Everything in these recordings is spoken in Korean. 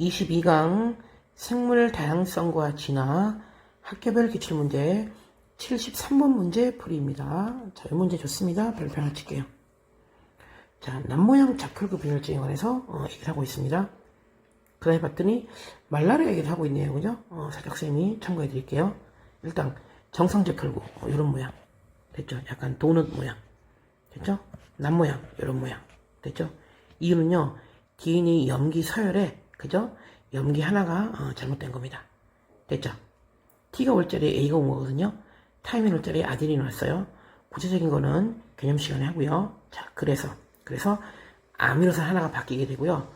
22강 생물 다양성과 진화 학교별 기출문제 73번 문제 풀이입니다. 자, 이 문제 좋습니다. 별표 하나 칠게요. 자, 남모양 자클그 분열증에 관해서 어, 얘기를 하고 있습니다. 그 다음에 봤더니 말라리아 얘기를 하고 있네요. 그죠? 어, 사격쌤이 참고해 드릴게요. 일단 정상 자클구 어, 이런 모양 됐죠? 약간 도넛 모양 됐죠? 남모양 이런 모양 됐죠? 이유는요 DNA 염기 서열에 그죠? 염기 하나가 어, 잘못된 겁니다. 됐죠? T가 올 자리에 A가 온 거거든요. 타이밍 올 자리에 아데닌 왔어요. 구체적인 거는 개념 시간에 하고요. 자, 그래서 그래서 아미노산 하나가 바뀌게 되고요.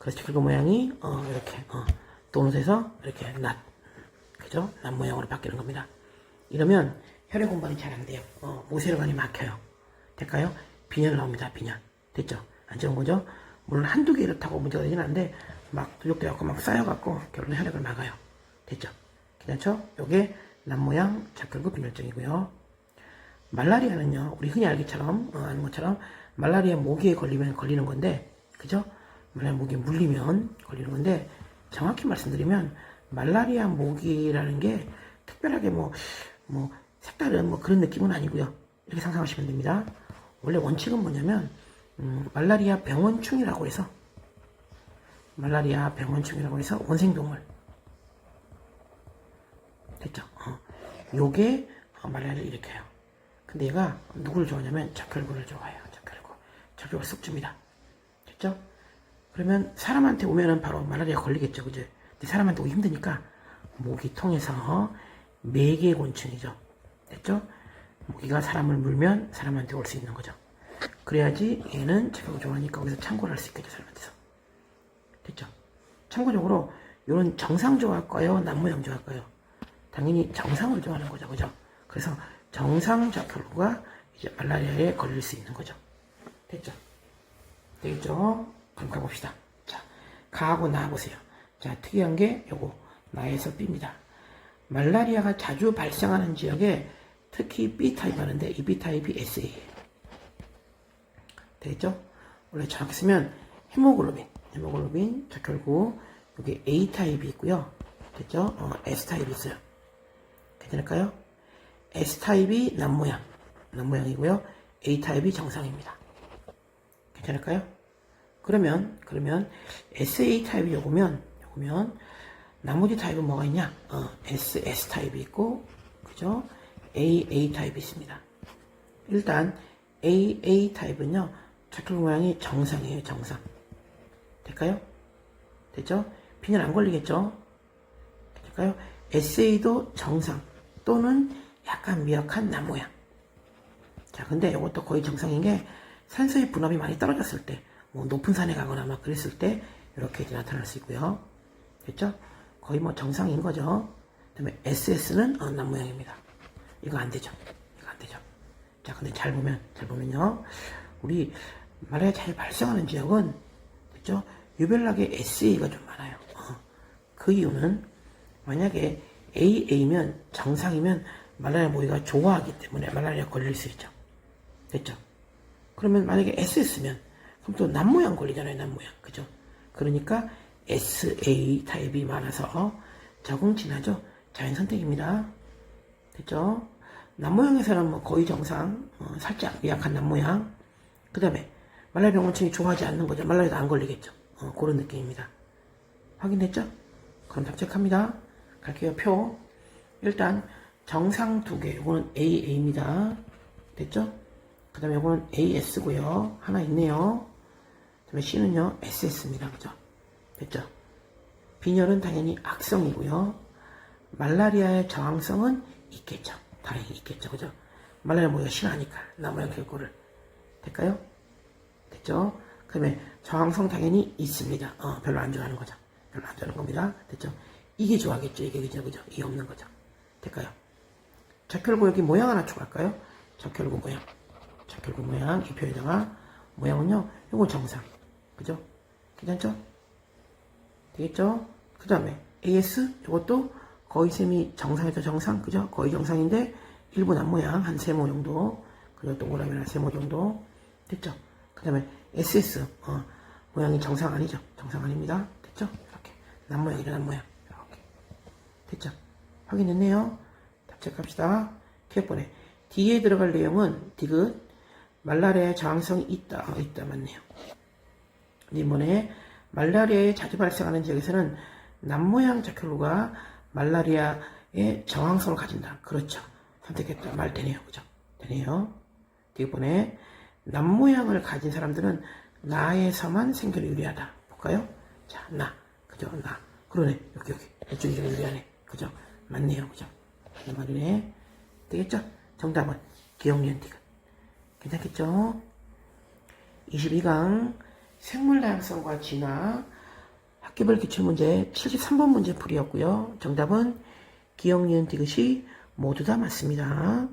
그래서 결국 모양이 어, 이렇게 어, 도넛에서 이렇게 낫 그죠? 낫 모양으로 바뀌는 겁니다. 이러면 혈액 공방이 잘 안 돼요. 어, 모세혈관이 막혀요. 될까요? 빈혈 나옵니다. 빈혈. 됐죠? 안 좋은 거죠? 물론 한두 개 이렇다고 문제가 되긴 한데 막 누적돼갖고 막 쌓여갖고 결국은 혈액을 막아요. 됐죠? 괜찮죠? 요게 남모양 작혈구 빈혈증이고요. 말라리아는요, 우리 흔히 알기처럼, 어, 아는 것처럼, 말라리아 모기에 걸리면 걸리는 건데, 그죠? 말라리아 모기에 물리면 걸리는 건데, 정확히 말씀드리면, 말라리아 모기라는 게 특별하게 뭐, 뭐, 색다른 뭐 그런 느낌은 아니고요. 이렇게 상상하시면 됩니다. 원래 원칙은 뭐냐면, 음, 말라리아 병원충이라고 해서, 말라리아 병원충이라고 해서 원생동물, 됐죠? 어. 요게 어, 말라리아를 일으켜요. 근데 얘가 누구를 좋아하냐면 적혈구를 좋아해요. 적혈구. 적혈구 쑥 줍니다. 됐죠? 그러면 사람한테 오면은 바로 말라리아 걸리겠죠. 그죠? 근데 사람한테 오기 힘드니까 모기 통해서 매개곤충이죠. 됐죠? 모기가 사람을 물면 사람한테 올 수 있는 거죠. 그래야지 얘는 적혈구 좋아하니까 거기서 창고를 할 수 있겠죠. 사람한테서. 됐죠? 참고적으로 이런 정상 좋아할까요? 남모양 좋아할까요? 당연히 정상을 좋아하는 거죠. 그죠? 그래서 정상 적혈구가 이제 말라리아에 걸릴 수 있는 거죠. 됐죠? 되겠죠? 그럼 가봅시다. 자, 가하고 나 보세요. 자, 특이한 게 요거 나에서 B입니다. 말라리아가 자주 발생하는 지역에 특히 B타입 하는데 이 B타입이 SA예요. 되겠죠? 원래 정확히 쓰면 헤모글로빈, 헤모글로빈 적혈구 여기 A타입이 있고요. 됐죠? 어, S타입이 있어요. 괜찮을까요? S타입이 남모양, 남모양이고요. A타입이 정상입니다. 괜찮을까요? 그러면, 그러면 SA 타입이 요거면, 요거면, 나머지 타입은 뭐가 있냐? 어, S, S 타입이 있고, 그죠? A, A 타입이 있습니다. 일단, A, A 타입은요, 적혈 모양이 정상이에요, 정상. 될까요? 됐죠? 빈혈 안 걸리겠죠? 될까요? SA도 정상 또는 약간 미약한 남모양. 자, 근데 이것도 거의 정상인 게 산소의 분압이 많이 떨어졌을 때, 뭐 높은 산에 가거나 막 그랬을 때 이렇게 이제 나타날 수 있고요. 됐죠? 거의 뭐 정상인 거죠. 그 다음에 SS는 어, 남모양입니다. 이거 안 되죠. 이거 안 되죠. 자, 근데 잘 보면 잘 보면요, 우리 말에 잘 발생하는 지역은 됐죠? 유별나게 SA가 좀 많아요. 어. 그 이유는 만약에 AA면 정상이면 말라리아 모기가 좋아하기 때문에 말라리아 걸릴 수 있죠. 됐죠? 그러면 만약에 SS면 그럼 또 남모양 걸리잖아요. 남모양. 그죠? 그러니까 SA 타입이 많아서 적응 진하죠. 자연 선택입니다. 됐죠? 남모양에서는 뭐 거의 정상, 어, 살짝 미약한 남모양. 그 다음에 말라리아 병원층이 좋아하지 않는 거죠. 말라리아도 안 걸리겠죠. 어, 그런 느낌입니다. 확인됐죠? 그럼 답책합니다. 갈게요. 표. 일단 정상 두 개. 이거는 AA입니다. 됐죠? 그 다음에 이거는 AS고요. 하나 있네요. 그 다음에 C는요. SS입니다. 그죠? 됐죠? 빈혈은 당연히 악성이고요. 말라리아의 저항성은 있겠죠. 다행히 있겠죠. 그죠? 말라리아 모기가 싫어하니까 나무양 결구를 될까요? 됐죠? 그 다음에 저항성 당연히 있습니다. 어, 별로 안 좋아하는 거죠. 별로 안 좋아하는 겁니다. 됐죠? 이게 좋아하겠죠. 이게 그죠? 그죠? 이 없는 거죠. 될까요? 적혈구 여기 모양 하나 추가할까요? 적혈구 모양. 적혈구 모양. 이 표에다가 모양은요. 요건 정상. 그죠? 괜찮죠? 되겠죠? 그 다음에 AS 이것도 거의 셈이 정상에서 정상. 그죠? 거의 정상인데 일부 남모양 한 세모 정도. 그리고 동그라미 한 세모 정도. 됐죠? 그 다음에 SS 어, 모양이 정상 아니죠? 정상 아닙니다. 됐죠? 남모양이죠, 남모양. 이렇게. 됐죠? 확인됐네요. 답책합시다. 기억번에. D에 들어갈 내용은, 디귿, 말라리아의 저항성이 있다. 어, 있다, 맞네요. 이번에 말라리아에 자주 발생하는 지역에서는 남모양 자켓루가 말라리아의 저항성을 가진다. 그렇죠. 선택했다. 말 되네요. 그죠? 되네요. 이번에 남모양을 가진 사람들은 나에서만 생존이 유리하다. 볼까요? 자, 나. 그죠? 나. 그러네. 여기, 여기. 이쪽이 좀 유리하네. 그죠? 맞네요. 그죠? 맞는 말이네. 되겠죠? 정답은 기억니은 디귿. 괜찮겠죠? 22강 생물 다양성과 진화 학기별 기출문제 73번 문제 풀이였고요. 정답은 기억, 니은, 디귿이 모두 다 맞습니다.